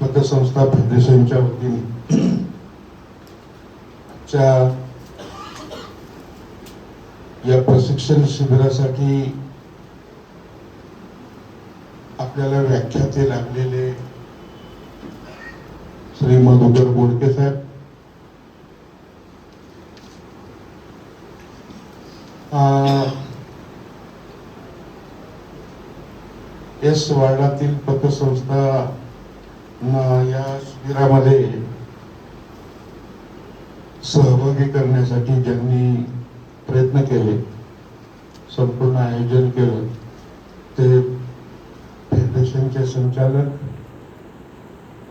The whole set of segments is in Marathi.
पतसंस्था फेडरेशनच्या वतीने. आजच्या या प्रशिक्षण शिबिरासाठी आपल्याला व्याख्याते लागलेले श्री मधुकर बोडके साहेब. एस वार्डातील पतसंस्था या शिबिरामध्ये सहभागी करण्यासाठी ज्यांनी प्रयत्न केले संपूर्ण आयोजन केलं ते फेडरेशनचे संचालक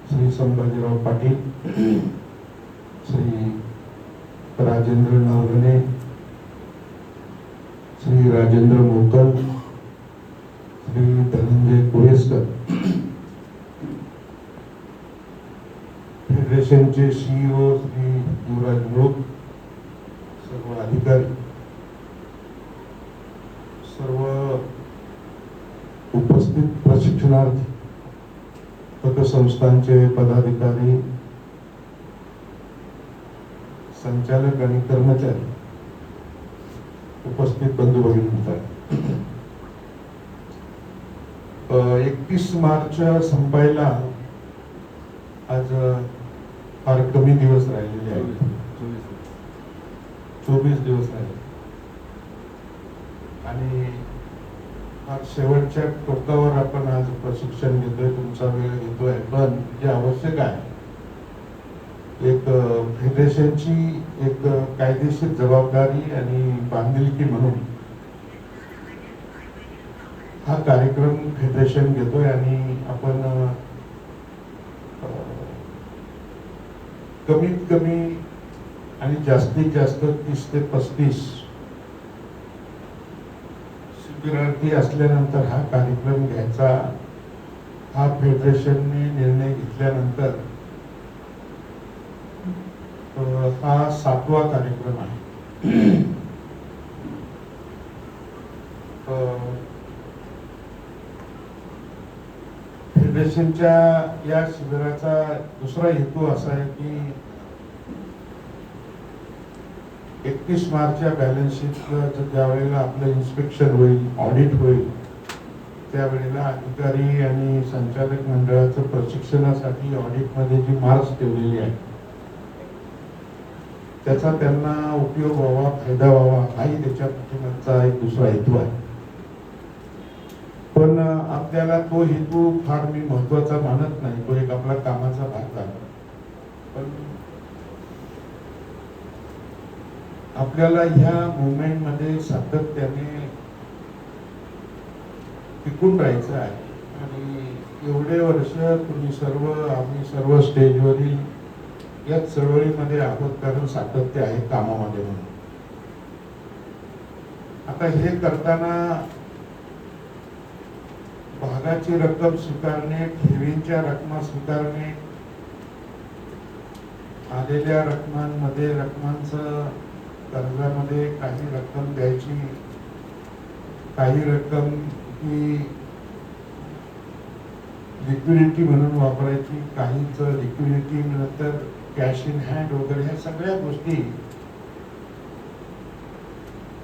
श्री संभाजीराव पाटील श्री राजेंद्र नवगणे श्री राजेंद्र मोकल श्री धनंजय कुरेसकर फेडरेशनचे सीईओ श्री युवराज मुळूक सर्व अधिकारी सर्व उपस्थित प्रशिक्षणार्थी पतसंस्थांचे पदाधिकारी संचालक आणि कर्मचारी उपस्थित बंधू भगिनी एकतीस मार्च संपायला आज फार कमी दिवस राहिलेले आहेत. चोवीस दिवस. राहिले. आणि फार शेवटच्या टोकावर आपण आज प्रशिक्षण घेतोय तुमचा वेळ घेतोय. पण जे आवश्यक आहे एक फेडरेशनची एक कायदेशीर जबाबदारी आणि बांधिलकी म्हणून हा कार्यक्रम फेडरेशन घेतोय आणि आपण कमीत कमी आणि जास्तीत जास्त तीस ते पस्तीस शिबिरार्थी असल्यानंतर हा कार्यक्रम घ्यायचा. हा फेडरेशनने निर्णय घेतल्यानंतर हा सातवा कार्यक्रम आहे. फेडरेशनच्या या शिबिराचा दुसरा हेतू असा आहे की एकतीस मार्चच्या बॅलन्स शीट ज्या वेळेला आपलं इन्स्पेक्शन होईल ऑडिट होईल त्यावेळेला अधिकारी आणि संचालक मंडळाचं प्रशिक्षणासाठी ऑडिटमध्ये जी मार्क्स ठेवलेली आहे त्याचा त्यांना उपयोग व्हावा फायदा व्हावा हाही त्याच्या पाठीमागचा एक दुसरा हेतू आहे. पण आपल्याला तो हेतू फार मी महत्त्वाचा मानत नाही. तो एक आपला कामाचा भाग झाला पण आपल्याला ह्या मुवमेंटमध्ये सातत्याने टिकून राहायचं आहे. आणि एवढे वर्ष तुम्ही सर्व आम्ही सर्व स्टेजवरील या चळवळीमध्ये आहोत कारण सातत्य आहे कामामध्ये म्हणून. आता हे करताना भागाची रक्कम स्वीकारणे ठेवींच्या रकमा स्वीकारणे आलेल्या रकमांमध्ये रकमांचं कर्जामध्ये काही रक्कम द्यायची. काही रक्कम ही लिक्विडिटी म्हणून वापरायची काहींच लिक्विडिटी नंतर कॅश इन हँड वगैरे ह्या सगळ्या गोष्टी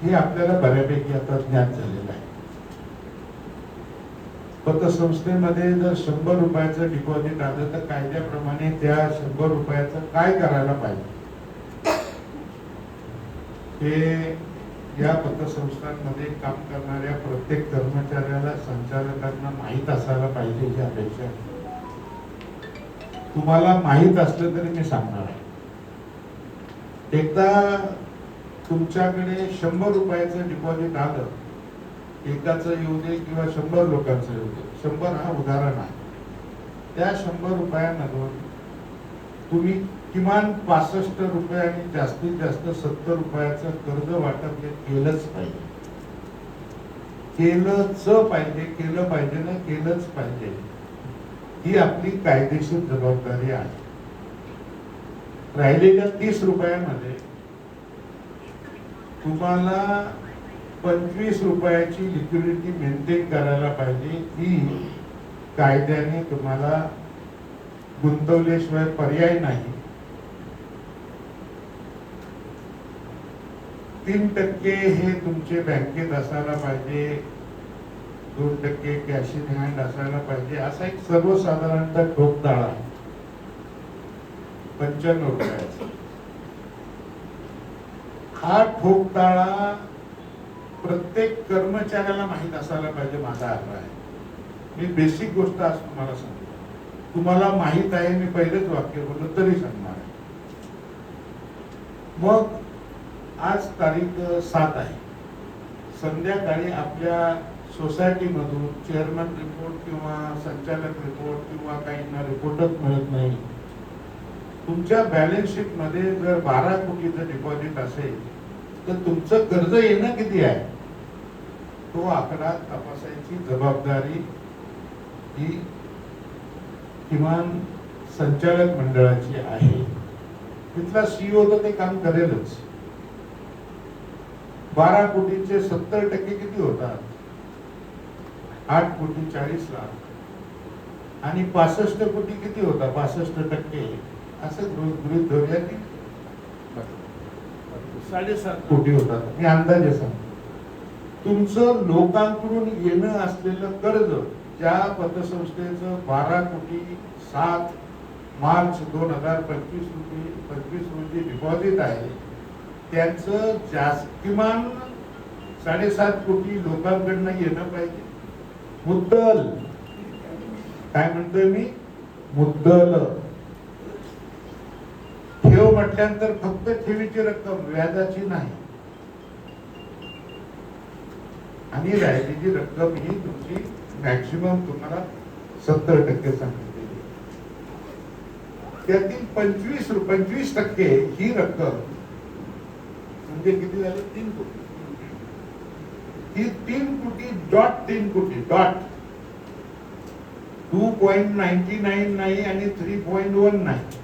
हे आपल्याला बऱ्यापैकी आता ज्ञान झालेलं आहे पतसंस्थेमध्ये जर शंभर रुपयाचं डिपॉझिट आलं तर कायद्याप्रमाणे त्या शंभर रुपयाचं काय करायला पाहिजे हे या पतसंस्थांमध्ये काम करणाऱ्या प्रत्येक कर्मचाऱ्याला संचालकांना माहीत असायला पाहिजे ही अपेक्षा आहे. तुम्हाला माहीत असलं तरी मी सांगणार आहे एकदा तुमच्याकडे शंभर रुपयाचं डिपॉझिट आलं एकाचं येऊ दे किंवा शंभर लोकांचं येऊ दे. शंभर हा उदाहरण आहे. त्या शंभर रुपयामधून तुम्ही किमान पासष्ट रुपये आणि जास्तीत जास्त सत्तर रुपयाचं कर्ज वाटप हे केलंच पाहिजे. केलंच पाहिजे केलं पाहिजे ना केलंच पाहिजे. ही आपली कायदेशीर जबाबदारी आहे. राहिलेल्या तीस रुपयामध्ये तुम्हाला पंचवीस रुपयाची लिक्विडिटी मेंटेन करायला पाहिजे ही कायद्याने तुम्हाला गुंतवल्याशिवाय पर्याय नाही. तीन टक्के हे तुमचे बँकेत असायला पाहिजे दोन टक्के कॅश इन हँड असायला पाहिजे असा एक सर्वसाधारणतः ठोकताळा आहे. पंच्याण्णव रुपयाचा. हा ठोकताळा प्रत्येक कर्मचाऱ्याला माहीत असायला पाहिजे माझा आग्रह आहे. मी बेसिक गोष्ट आज तुम्हाला सांगतो. तुम्हाला माहीत आहे मी पहिलेच वाक्य बोललो तरी सांगणार आहे. मग आज तारीख सात आहे. संध्याकाळी आपल्या सोसायटीमधून चेअरमन रिपोर्ट किंवा संचालक रिपोर्ट किंवा काहींना रिपोर्टच मिळत नाही. तुमच्या बॅलन्स शीटमध्ये जर बारा कोटीचं डिपॉझिट असेल तर तुमचं कर्ज येणं किती आहे? तो आकडा तपासायची जबाबदारी ही किमान संचालक मंडळाची आहे. तिथला सीओ तर ते काम करेलच. बारा कोटीचे सत्तर टक्के किती होतात? आठ कोटी चाळीस लाख. आणि पासष्ट कोटी किती होता पासष्ट टक्के. असं गृह- धरूया की साडेसात. कोटी होतात मी अंदाजे सांगतो तुमचं लोकांकडून येणं असलेलं कर्ज ज्या पतसंस्थेचं बारा कोटी सात मार्च दोन हजार पंचवीस रुपये पंचवीस रोजी डिपॉझिट आहे त्यांचं जास्त किमान साडेसात कोटी लोकांकडनं येणं पाहिजे. मुद्दल. काय म्हणतोय मी? मुद्दल. ठेव म्हटल्यानंतर फक्त ठेवीची रक्कम व्याजाची नाही. आणि राहिलेली रक्कम ही तुमची मॅक्सिमम तुम्हाला सत्तर टक्के सांगितलेली त्यातील पंचवीस पंचवीस टक्के ही रक्कम म्हणजे किती झाली? तीन कोटी. ही तीन कोटी डॉट तीन crore dot two point ninety nine नाही आणि थ्री पॉइंट वन नाही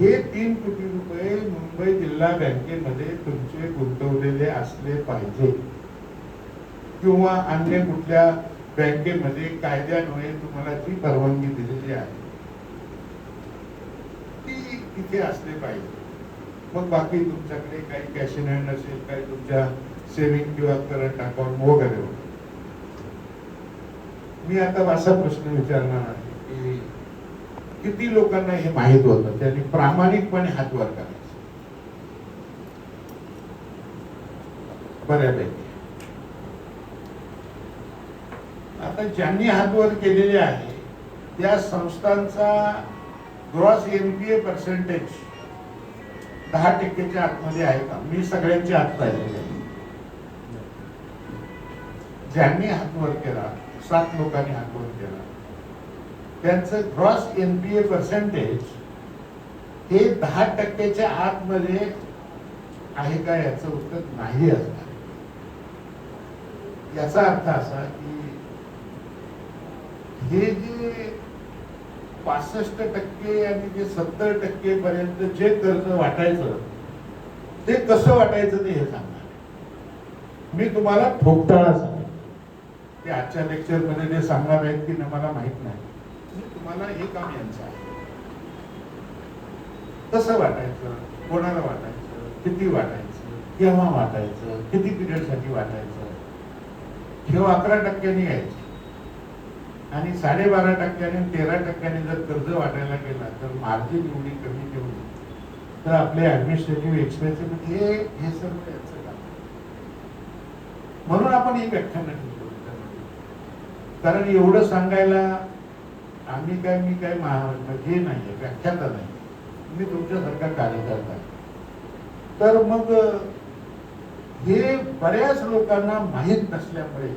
हे तीन कोटी रुपये मुंबई जिल्हा बँकेमध्ये तुमचे गुंतवलेले असले पाहिजे. किंवा अन्य कुठल्या बँकेमध्ये कायद्यान्वये तुम्हाला ती परवानगी दिलेली आहे ती तिथे असले पाहिजे. मग बाकी तुमच्याकडे काही कॅश इन हँड असेल काही तुमच्या सेव्हिंग किंवा करंट अकाउंट वगैरे मी आता असा प्रश्न विचारणार आहे. किती लोकांना हे माहीत होतं त्यांनी प्रामाणिकपणे हात वर बऱ्यापैकी. आता ज्यांनी हात वर केलेले आहे त्या संस्थांचा ग्रॉस एनपीए पर्सेंटेज दहा टक्केच्या आतमध्ये आहे का? मी सगळ्यांची हात पाहिलेली आहे. ज्यांनी हात वर केला सात लोकांनी हात वर केला त्यांचं ग्रॉस एनपीए पर्सेंटेज हे दहा टक्क्याच्या आतमध्ये आहे का याचं उत्तर नाही असणार. याचा अर्थ असा की हे जे पासष्ट टक्के आणि जे सत्तर टक्के पर्यंत जे कर्ज वाटायचं ते कसं वाटायचं ते हे सांगणार. मी तुम्हाला ठोकताळा सांगेन ते आजच्या लेक्चरमध्ये जे सांगणार आहेत की मला माहीत नाही. मला हे काम यांचं आहे. कसं वाटायचं? कोणाला वाटायचं? किती वाटायचं? केव्हा वाटायचं? किती पिरियडसाठी वाटायचं? ठेव अकरा टक्क्यांनी यायची आणि साडेबारा टक्क्याने तेरा टक्क्याने जर कर्ज वाटायला गेला तर मार्जिन एवढी कमी ठेवली तर आपले ऍडमिनिस्ट्रेटिव्ह एक्सपेन्सिव्ह हे हे सर्व याचं काम म्हणून आपण ही व्याख्यान कारण एवढं सांगायला आम्ही काय मी काय महा- हे नाहीये व्याख्याता नाही मी तुमच्यासारखा कार्यकर्ता तर मग हे बऱ्याच लोकांना माहीत नसल्यामुळे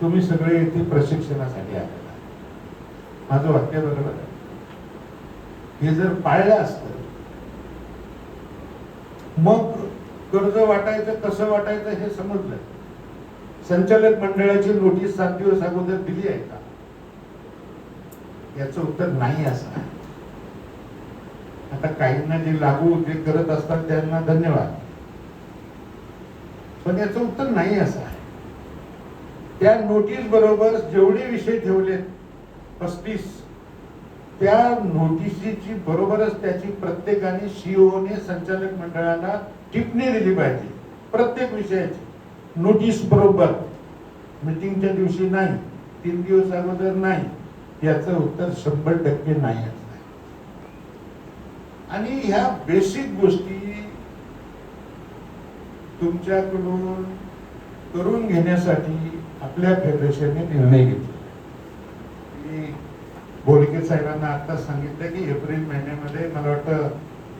तुम्ही सगळे इथे प्रशिक्षणासाठी आलेला आहे. माझं वाक्य बरोबर हे जर पाळलं असत मग कर्ज वाटायचं कसं वाटायचं हे समजलं. संचालक मंडळाची नोटीस सात दिवस अगोदर दिली आहे का? याचं उत्तर नाही असं. आता काहींना जे लागू जे करत असतात त्यांना धन्यवाद. पण याचं उत्तर नाही असं आहे. त्या नोटीस बरोबर जेवढे विषय ठेवलेत पस्तीस त्या नोटिसीची बरोबरच त्याची प्रत्येकाने सीओने संचालक मंडळाला टिप्पणी दिली पाहिजे. प्रत्येक विषयाची. नोटीस बरोबर. मीटिंगच्या दिवशी नाही. तीन दिवस अगोदर नाही. याचं उत्तर शंभर टक्के नाही. आणि ह्या बेसिक गोष्टी तुमच्याकडून करून घेण्यासाठी आपल्या फेडरेशनने निर्णय घेतला. मी बोलके साहेबांना आता सांगितलं की एप्रिल महिन्यामध्ये मला वाटतं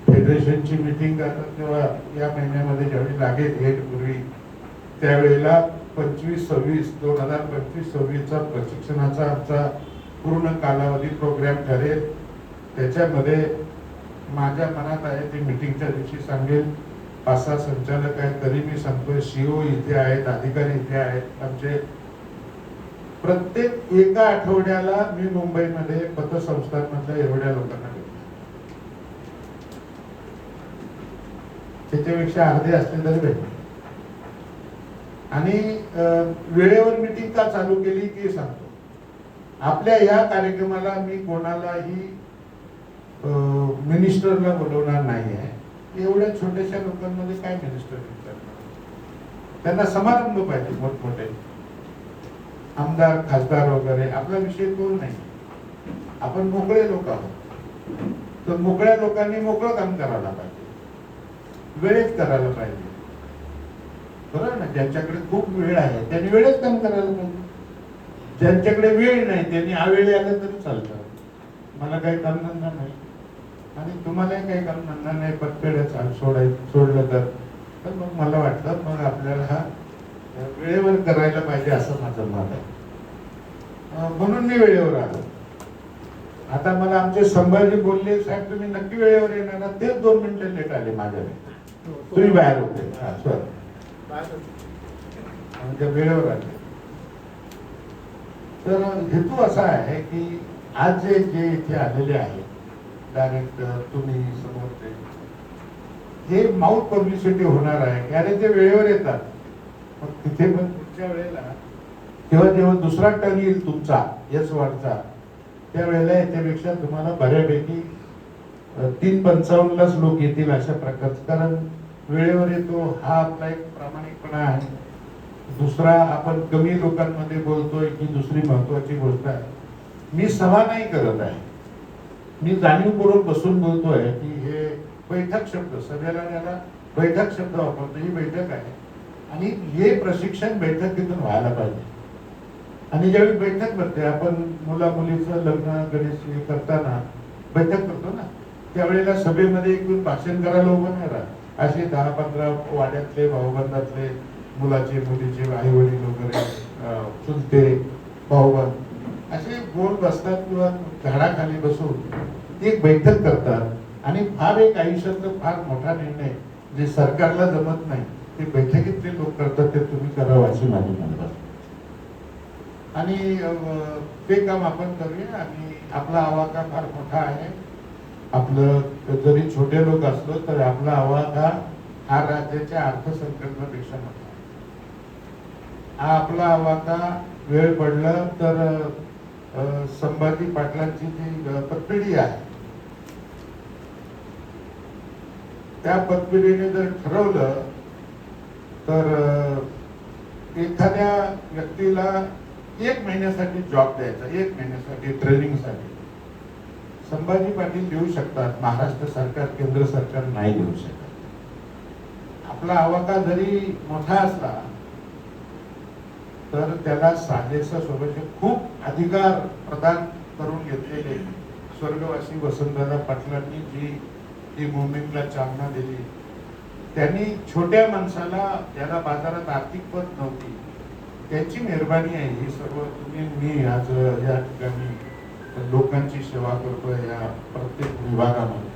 फेडरेशनची मिटिंग करतात तेव्हा या महिन्यामध्ये ज्यावेळी लागेल हेपूर्वी पूर्वी त्यावेळेला पंचवीस सव्वीस दोन हजार पंचवीस सव्वीसचा प्रशिक्षणाचा आमचा पूर्ण कालावधी प्रोग्राम ठरेल. त्याच्यामध्ये माझ्या मनात आहे ते मिटिंगच्या दिवशी सांगेल. पाच सहा संचालक आहेत तरी मी सांगतोय सीओ इथे आहेत अधिकारी इथे आहेत. आमचे प्रत्येक एका आठवड्याला मी मुंबईमध्ये पतसंस्थांमधल्या एवढ्या लोकांना भेटतो. त्याच्यापेक्षा अर्धे असले तरी भेटतो आणि वेळेवर मिटिंग का चालू केली की सांगतो. आपल्या या कार्यक्रमाला मी कोणालाही मिनिस्टरला बोलवणार नाही आहे. एवढ्या छोट्याशा लोकांमध्ये काय मिनिस्टर त्यांना समारंभ पाहिजे मोठमोठे. आमदार खासदार वगैरे आपला विषय कोण नाही. आपण मोकळे लोक आहोत. तर मोकळ्या लोकांनी मोकळं काम करायला पाहिजे. वेळेत करायला पाहिजे. बरोबर ना? ज्यांच्याकडे खूप वेळ आहे त्यांनी वेळेत काम करायला पाहिजे. ज्यांच्याकडे वेळ नाही त्यांनी आवेळी आलं तरी चालतं. मला काही करणार नाही. आणि तुम्हालाही काही करणार नाही पत्तेडे सोडाय सोडलं तर. तर मग मला वाटतं मग आपल्याला हा वेळेवर करायला पाहिजे असं माझं मत आहे. म्हणून मी वेळेवर आलो. आता मला आमचे संभाजी बोलले साहेब तुम्ही नक्की वेळेवर येणार ना तेच दोन मिनिटं लेट आले माझ्याकडे तुम्ही बाहेर होते. हा, म्हणजे वेळेवर आले. तर हेतू असा आहे की आज जे जे इथे आलेले आहेत डायरेक्टर तुम्ही समोरचे हे माउथ पब्लिसिटी होणार आहे की अरे ते वेळेवर येतात मग तिथे पण पुढच्या वेळेला तेव्हा जेव्हा दुसरा टर्न येईल तुमचा यस वाटचा त्यावेळेला याच्यापेक्षा तुम्हाला बऱ्यापैकी तीन पंचावन्नलाच लोक येतील अशा प्रकारचं. कारण वेळेवर येतो हा आपला एक प्रामाणिकपणा आहे. दुसरा आपण कमी लोकांमध्ये बोलतोय की दुसरी महत्वाची गोष्ट आहे. मी सभा नाही करत आहे. मी जाणीवपूर्वक बसून बोलतोय की हे बैठक शब्द सभेला याला बैठक शब्द वापरतो ही बैठक आहे. आणि हे प्रशिक्षण बैठकीतून व्हायला पाहिजे. आणि ज्यावेळी बैठक भरते आपण मुला मुलीचं लग्न गणेश हे करताना बैठक करतो ना त्यावेळेला सभेमध्ये एक भाषण करायला उभं नाही राहत. असे दहा पंधरा वाड्यातले भाऊबंदातले मुलाचे मुलीचे आई वडील वगैरे चुलते भाऊबा असे गोल बसतात किंवा झाडाखाली बसून एक बैठक करतात आणि फार एक आयुष्यातला फार मोठा निर्णय जे सरकारला जमत नाही ते बैठकीतले लोक करतात ते तुम्ही करावं अशी माझी म्हणतात आणि ते काम आपण करूया आणि आपला आवाका फार मोठा आहे. आपलं जरी छोटे लोक असलो तर आपला आवाका हा राज्याच्या अर्थसंकल्पापेक्षा मोठा हा आपला आवाका वेळ पडलं तर संभाजी पाटलांची जी पतपिढी आहे त्या पतपिढीने जर ठरवलं तर एखाद्या व्यक्तीला एक महिन्यासाठी जॉब द्यायचा एक महिन्यासाठी ट्रेनिंगसाठी. संभाजी पाटील देऊ शकतात महाराष्ट्र सरकार केंद्र सरकार नाही देऊ शकत. आपला आवाका जरी मोठा असला तर त्याला साजेसा सोबत खूप अधिकार प्रदान करून घेतलेले. स्वर्गवासी वसंतदादा पाटलांनी जी ती मुवमेंटला चालना दिली त्यांनी छोट्या माणसाला ज्याला बाजारात आर्थिक पत नव्हती. त्याची मेहरबानी आहे ही सर्व. तुम्ही मी आज या ठिकाणी लोकांची सेवा करतोय या प्रत्येक विभागामध्ये.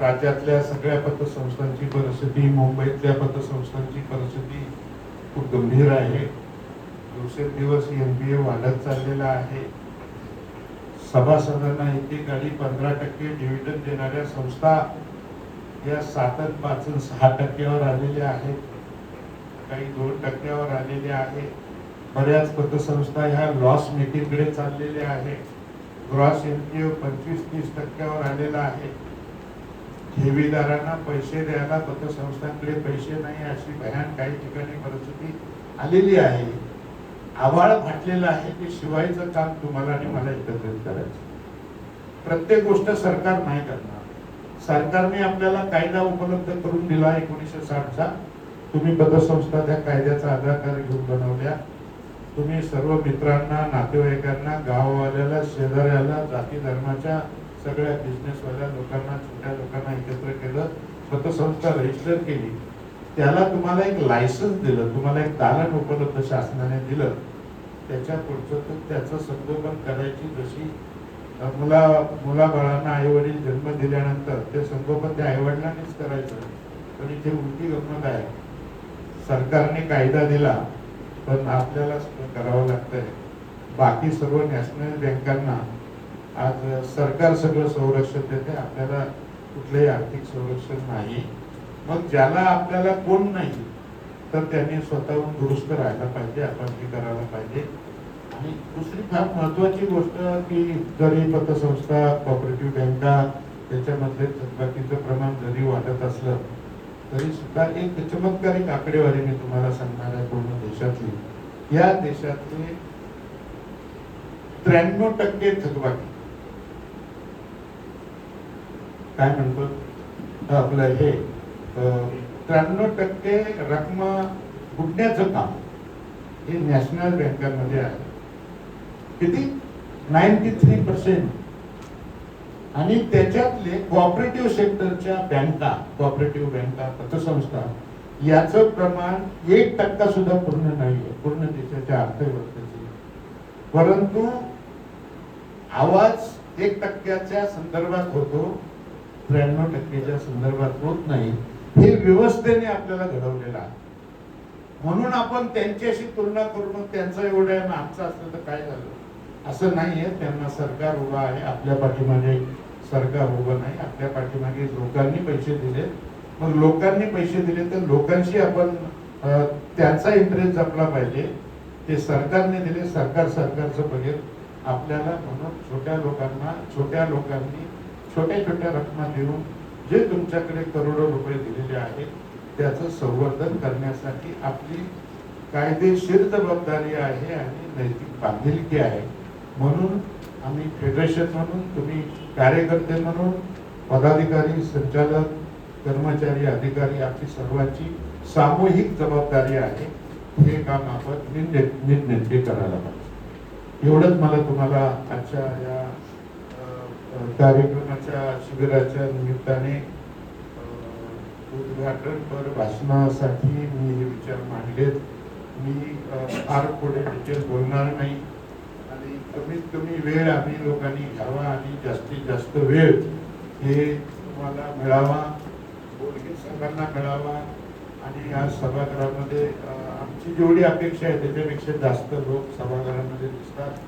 राज्यातल्या सगळ्या पतसंस्थांची परिस्थिती मुंबईतल्या पतसंस्थांची परिस्थिती खूप गंभीर आहे. दिवसेंदिवस ए वाढत चाललेला आहे. सभासदांना एक एक गाडी पंधरा टक्के डिव्हिडंड देणाऱ्या संस्था या सातच पाचून पाच सहा टक्क्यावर आलेल्या आहेत. काही दोन टक्क्यावर आलेल्या आहेत. बऱ्याच पतसंस्था ह्या लॉस मेकिंगकडे चाललेल्या आहे ग्रॉस ए पंचवीस तीस टक्क्यावर आलेला आहे. ठेवीदारांना पैसे द्यायला पतसंस्थांकडे पैसे नाही अशी भयान काही ठिकाणी परिस्थिती आलेली आहे. आव्हाळ फाटलेलं आहे की शिवायचं काम तुम्हाला आणि मला एकत्रित करायचं. प्रत्येक गोष्ट सरकार नाही करणार. सरकारने आपल्याला कायदा उपलब्ध करून दिला एकोणीसशे साठचा. तुम्ही पतसंस्था त्या कायद्याचा आधार घेऊन बनवल्या. तुम्ही सर्व मित्रांना नातेवाईकांना गाववाल्याला शेजाऱ्याला जाती धर्माच्या सगळ्या बिझनेसवाल्या लोकांना संस्था रजिस्टर केली. त्याला तुम्हाला एक लायसन्स दिलं तुम्हाला एक दालन उपलब्ध शासनाने दिलं. त्याच्या पुढचं तर त्याचं संगोपन करायची जशी मुला मुलाबाळांना आई वडील जन्म दिल्यानंतर ते संगोपन त्या आईवडिलांनीच करायचं. पण इथे उलटी गमत आहे. सरकारने कायदा दिला पण आपल्याला करावं लागतंय. बाकी सर्व नॅशनल बँकांना आज सरकार सगळं संरक्षण देते आपल्याला कुठलंही आर्थिक संरक्षण नाही. मग ज्याला आपल्याला कोण नाही तर त्यांनी स्वतःहून दुरुस्त राहायला पाहिजे आपण हे करायला पाहिजे. आणि दुसरी फार महत्वाची गोष्ट की जरी पतसंस्था कॉपरेटिव्ह बँका त्याच्यामधले थकबाकीचं प्रमाण जरी वाढत असलं तरी सुद्धा एक चमत्कारिक आकडेवारी मी तुम्हाला सांगणार आहे पूर्ण देशातली. या देशातले त्र्याण्णव टक्के थकबाकी काय म्हणतो? आपलं हे त्र्याण्णव टक्के रक्कम बुडण्याचं काम हे नॅशनल बँकांमध्ये आहे. किती? Ninety three percent. आणि त्याच्यातले कॉपरेटिव्ह सेक्टरच्या बँका कॉपरेटिव्ह बँका पतसंस्था याचं प्रमाण एक टक्का सुद्धा पूर्ण नाहीये पूर्ण देशाच्या अर्थव्यवस्थेचे. परंतु आवाज एक टक्क्याच्या संदर्भात होतो. त्र्याण्णव टक्केच्या संदर्भात होत नाही हे व्यवस्थेने आपल्याला घडवलेलं आहे. म्हणून आपण त्यांच्याशी तुलना करून त्यांचा एवढं आमचं असलं तर काय झालं? असं नाहीये त्यांना सरकार उभा आहे आपल्या पाठीमागे सरकार उभं नाही आपल्या पाठीमागे लोकांनी पैसे दिले. मग लोकांनी पैसे दिले तर लोकांशी आपण त्यांचा इंटरेस्ट जपला पाहिजे. ते सरकारने दिले सरकार सरकारचं बघेल. आपल्याला म्हणून छोट्या लोकांना छोट्या लोकांनी छोट्या छोट्या रकमा देऊन जे तुमच्याकडे करोडो रुपये दिलेले आहेत त्याचं संवर्धन करण्यासाठी आपली कायदेशीर जबाबदारी आहे आणि नैतिक बांधिलकी आहे. म्हणून आम्ही फेडरेशन म्हणून तुम्ही कार्यकर्ते म्हणून पदाधिकारी संचालक कर्मचारी अधिकारी आपली सर्वांची सामूहिक जबाबदारी आहे. हे काम आपण निर्णय निर्णय करायला पाहिजे. एवढंच मला तुम्हाला आजच्या या कार्यक्रमाच्या शिबिराच्या निमित्ताने उद्घाटनपर भाषणासाठी मी हे विचार मांडलेत. मी फार पुढे डिटेल बोलणार नाही. आणि कमीत कमी वेळ आम्ही लोकांनी घ्यावा आणि जास्तीत जास्त वेळ हे तुम्हाला मिळावा बोलके साहेबांना मिळावा. आणि या सभागृहामध्ये आमची जेवढी अपेक्षा आहे त्याच्यापेक्षा जास्त लोक सभागृहामध्ये दिसतात.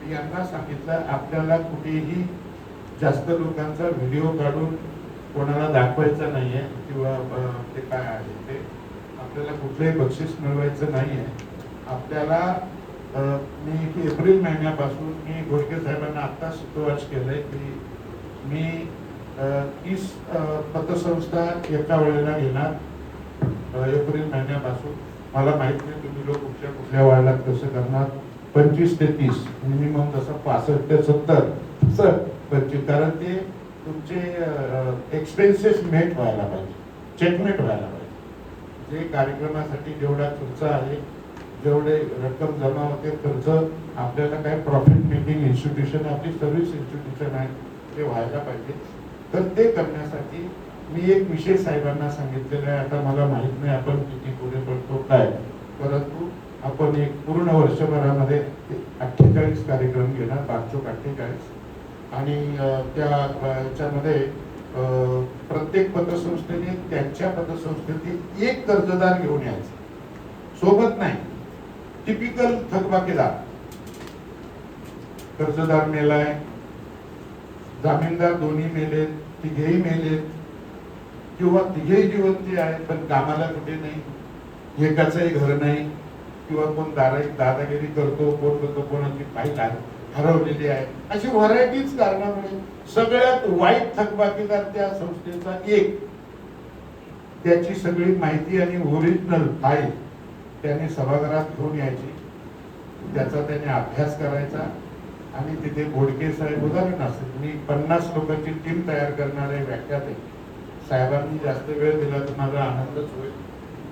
मी यांना सांगितलं आपल्याला कुठेही जास्त लोकांचा व्हिडिओ काढून कोणाला दाखवायचा नाहीये किंवा ते काय आहे ते आपल्याला कुठलंही बक्षीस मिळवायचं नाही आहे आपल्याला मी एप्रिल महिन्यापासून मी घोडके साहेबांना आत्ता सुतोवाच आहे की मी तीस पतसंस्था एका वेळेला घेणार एप्रिल महिन्यापासून. मला माहीत नाही तुम्ही लोक कुठल्या कुठल्या वाढलात कसं करणार. पंचवीस ते तीस मिनिमम तसं पासष्ट ते सत्तर. सर कारण ते तुमचे एक्सपेन्सेस मेट व्हायला पाहिजे. चेकमेट व्हायला पाहिजे. जे कार्यक्रमासाठी जेवढा खर्च आहे जेवढे रक्कम जमा होते खर्च आपल्याला काय प्रॉफिट मेकिंग इन्स्टिट्यूशन आपली सर्व्हिस इन्स्टिट्यूशन आहे ते व्हायला पाहिजे. तर ते करण्यासाठी मी एक विषय साहेबांना सांगितलेलं आहे. आता मला माहीत नाही आपण किती पुढे पडतो काय. परंतु आपण एक पूर्ण वर्षभरामध्ये अठ्ठेचाळीस कार्यक्रम घेणार बारचोक अठ्ठेचाळीस. आणि त्या याच्यामध्ये प्रत्येक पतसंस्थेने त्यांच्या पतसंस्थेतील एक कर्जदार घेऊन यायचं. सोबत नाही. टिपिकल थकबाकीदार कर्जदार मेलाय. जामीनदार दोन्ही मेलेत तिघेही मेलेत. किंवा तिघेही जिवंती आहेत पण कामाला कुठे नाही. एकाचंही घर नाही. किंवा कोण दारा दादागिरी करतो कोण करतो कोणाची फाईल हरवलेली आहे अशी व्हरायटीच कारणामुळे म्हणजे सगळ्यात वाईट थकबाकीदार त्या संस्थेचा एक. त्याची सगळी माहिती आणि ओरिजिनल फाईल त्याने सभागृहात घेऊन यायची. त्याचा त्याने अभ्यास करायचा. आणि तिथे बोडके साहेब उदाहरण असेल मी पन्नास लोकांची टीम तयार करणारे व्याख्याते. साहेबांनी जास्त वेळ दिला तर माझा आनंदच होईल.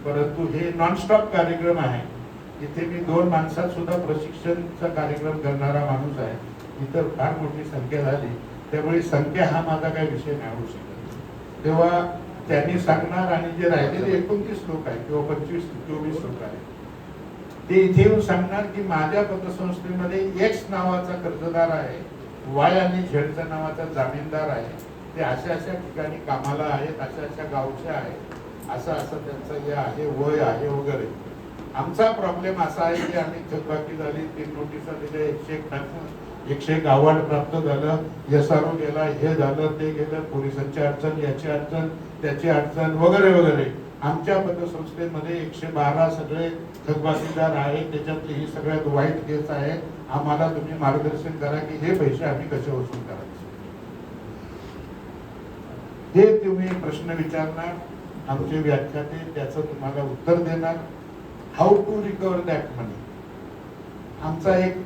परंतु हे नॉनस्टॉप कार्यक्रम आहे. इथे मी दोन माणसात सुद्धा प्रशिक्षणचा कार्यक्रम करणारा माणूस आहे. इतर फार मोठी संख्या झाली. त्यामुळे संख्या हा माझा काही विषय नाही होऊ शकत. तेव्हा त्यांनी सांगणार आणि जे राहिलेले एकोणतीस लोक आहेत किंवा पंचवीस चोवीस लोक आहेत. ते इथे येऊन सांगणार की माझ्या पतसंस्थेमध्ये एक्स नावाचा कर्जदार आहे वाय आणि झेडचा नावाचा जामीनदार आहे. ते अशा अशा ठिकाणी कामाला आहेत अशा अशा गावचे आहेत. असं असं त्यांचं जे आहे वय आहे वगैरे. आमचा प्रॉब्लेम असा आहे की आम्ही थकबाकी झाली तीन नोटिसा दिल्या एकशे एक टाकून एकशे एक अवॉर्ड प्राप्त झालं एस आर ओ गेला हे झालं ते गेलं पोलिसांची अडचण याची अडचण त्याची अडचण वगैरे वगैरे. आमच्या पतसंस्थेमध्ये एकशे बारा सगळे थकबाकीदार आहेत त्याच्यातली ही सगळ्यात वाईट केस आहे. आम्हाला तुम्ही मार्गदर्शन करा की हे पैसे आम्ही कसे वसूल करायचे? हे तुम्ही प्रश्न विचारणार आमचे व्याख्याते त्याचं तुम्हाला उत्तर देणार. How to recover that money आमचा एक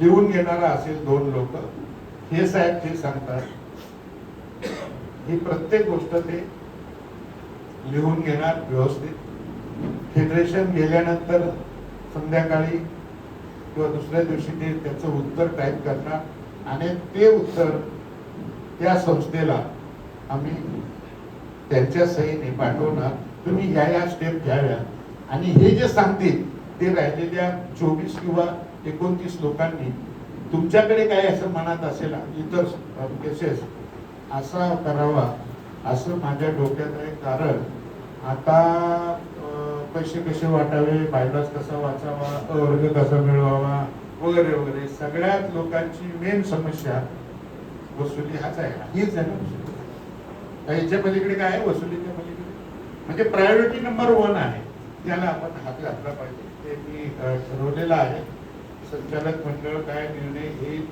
लिहून घेणारा असेल दोन लोक. हे साहेब ते सांगतात ही प्रत्येक गोष्ट ते लिहून घेणार व्यवस्थित. फेडरेशन गेल्यानंतर संध्याकाळी किंवा दुसऱ्या दिवशी ते त्याचं उत्तर टाईप करणार आणि ते उत्तर त्या संस्थेला आम्ही त्यांच्या सहीने पाठवणार. तुम्ही ह्या या स्टेप घ्याव्या आणि हे जे सांगतील ते राहिलेल्या चोवीस किंवा एकोणतीस लोकांनी तुमच्याकडे काय असं मनात असेल इतर केसेस असा करावा असं माझ्या डोक्यात आहे. कारण आता पैसे कसे वाटावे बायलाच कसा वाचावा वर्ग कसा मिळवावा वगैरे वगैरे सगळ्यात लोकांची मेन समस्या वसुली हाच आहे. हीच आहे ना याच्या पलीकडे काय आहे? वसुलीच्या पलीकडे. म्हणजे प्रायोरिटी नंबर वन आहे. त्याला आपण हात घातला पाहिजे. ते मी ठरवलेलं आहे. संचालक मंडळ काय निर्णय घेईल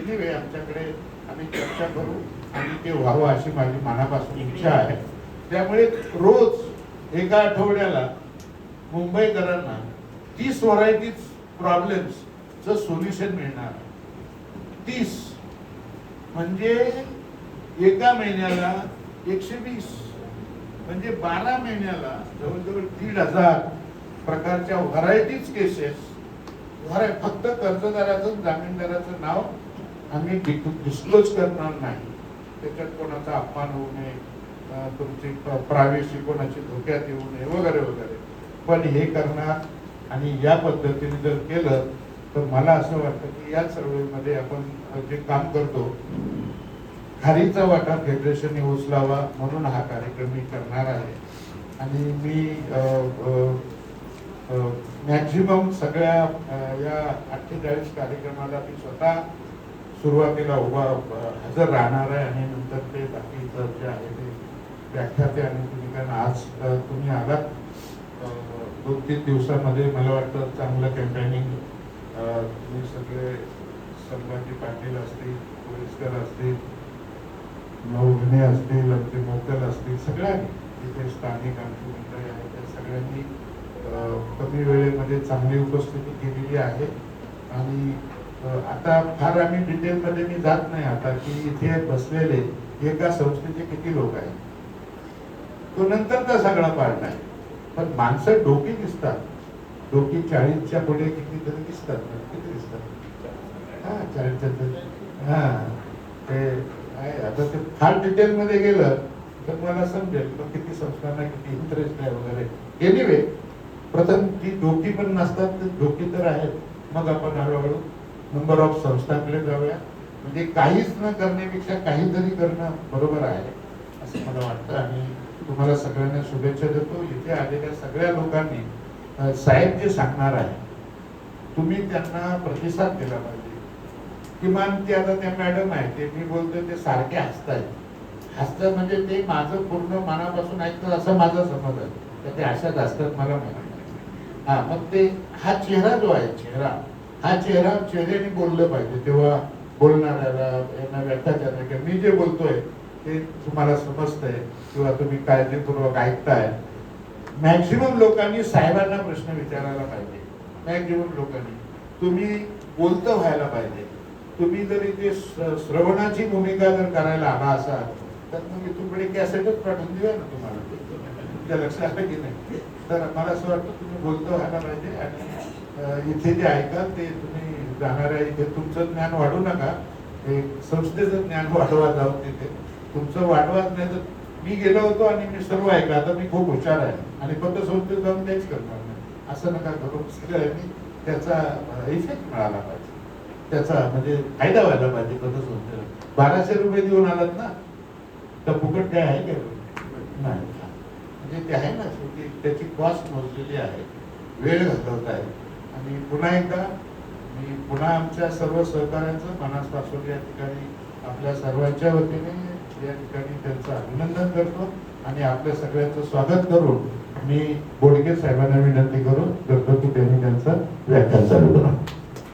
एनिवे आमच्याकडे आम्ही चर्चा करू आणि ते व्हावं अशी माझी मनापासून इच्छा आहे. त्यामुळे रोज एका आठवड्याला मुंबईकरांना तीस व्हरायटीज प्रॉब्लेम्सचं सोल्युशन मिळणार तीस. म्हणजे एका महिन्याला एकशे वीस. म्हणजे बारा महिन्याला जवळजवळ दीड हजार प्रकारच्या व्हरायटीज केसेस फक्त कर्जदाराचं जामीनदाराचं नाव आम्ही डिस्क्लोज करणार नाही. त्याच्यात कोणाचा अपमान होऊ नये तुमची प्रायव्हसी कोणाची धोक्यात येऊ नये वगैरे वगैरे. पण हे करणार आणि या पद्धतीने जर केलं तर मला असं वाटतं की या चळवळीमध्ये आपण जे काम करतो खारीचा वाटा फेडरेशनने उचलावा म्हणून हा कार्यक्रम मी करणार आहे. आणि मी मॅक्झिमम सगळ्या या अठ्ठेचाळीस कार्यक्रमाला मी स्वतः सुरुवातीला उभा हजर राहणार आहे आणि नंतर ते बाकीचं जे आहे ते व्याख्याते आणि तुम्ही कारण आज तुम्ही आलात. दोन तीन दिवसामध्ये मला वाटतं चांगलं कॅम्पेनिंग तुम्ही सगळे संभाजी पाटील असतील पोलीसकर असतील नवघणे असतील आमचे मोकल असतील सगळ्यांनी तिथे स्थानिक आमची मंडळी आहेत त्या सगळ्यांनी कमी वेळेमध्ये चांगली उपस्थिती केलेली आहे. आणि आता फार आम्ही डिटेलमध्ये मी जात नाही आता की इथे बसलेले एका संस्थेचे किती लोक आहेत? तो नंतरचा सगळा पार्ट आहे. पण माणसं डोकी दिसतात. डोकी चाळीसच्या पुढे किती तरी दिसतात किती दिसतात? हा चाळीसच्या हा ते आता ते फार डिटेलमध्ये गेलं तर मला समजेल किती संस्थांना किती इंटरेस्ट आहे वगैरे. एनिवे प्रथम ती धोकी पण नसतात धोकी तर आहेत. मग आपण हळूहळू नंबर ऑफ संस्थांकडे जाऊया. म्हणजे काहीच न करण्यापेक्षा काहीतरी करणं बरोबर आहे असं मला वाटतं. आणि तुम्हाला सगळ्यांना शुभेच्छा देतो. इथे आलेल्या सगळ्या लोकांनी साहेब जे सांगणार आहे तुम्ही त्यांना प्रतिसाद दिला पाहिजे. किमान ते आता त्या मॅडम आहे ते मी बोलतो ते सारखे हसतायत. हसतात म्हणजे ते माझं पूर्ण मनापासून ऐकतात असं माझा समज आहे. तर ते अशाच असतात मला माहिती हा मग ते हा चेहरा जो आहे चेहरा हा चेहरा चेहऱ्याने बोललं पाहिजे. तेव्हा बोलणाऱ्याला यांना व्यथा करणार की मी जे बोलतोय ते तुम्हाला समजतंय किंवा तुम्ही काळजीपूर्वक ऐकताय. मॅक्झिमम लोकांनी साहेबांना प्रश्न विचारायला पाहिजे. मॅक्झिमम लोकांनी. तुम्ही बोलतं व्हायला पाहिजे. तुम्ही जर इथे श्रवणाची भूमिका जर करायला आला असाल तर मग इथून कॅसेटच पाठवून देऊया ना तुम्हाला. तुमच्या लक्षात आलं की नाही? तर मला असं वाटतं तुम्ही बोलतो व्हायला पाहिजे आणि इथे जे ऐकाल ते तुम्ही जाणाऱ्या इथे तुमचं ज्ञान वाढू नका. हे संस्थेचं ज्ञान वाढवा जाऊन तिथे. तुमचं वाढवाच नाही तर मी गेलो होतो आणि मी सर्व ऐकलं. आता मी खूप हुशार आहे आणि फक्त संस्थेत जाऊन तेच करणार नाही. असं नका करू. सगळ्यांनी त्याचा इफेक्ट मिळाला पाहिजे. त्याचा म्हणजे फायदा व्हायला पाहिजे पतसंस्थेला बाराशे रुपये देऊन आलात ना तर फुकट काय आहे का नाही. म्हणजे ते आहे ना शेवटी त्याची कॉस्ट मोजलेली आहे. वेळ घालवत आहे. आणि पुन्हा एकदा मी पुन्हा आमच्या सर्व सहकाऱ्यांचं मनापासून या ठिकाणी. आपल्या सर्वांच्या वतीने या ठिकाणी त्यांचं अभिनंदन करतो आणि आपल्या सगळ्यांचं स्वागत करून मी बोडके साहेबांना विनंती करून त्यांनी त्यांचं व्याख्यान चालू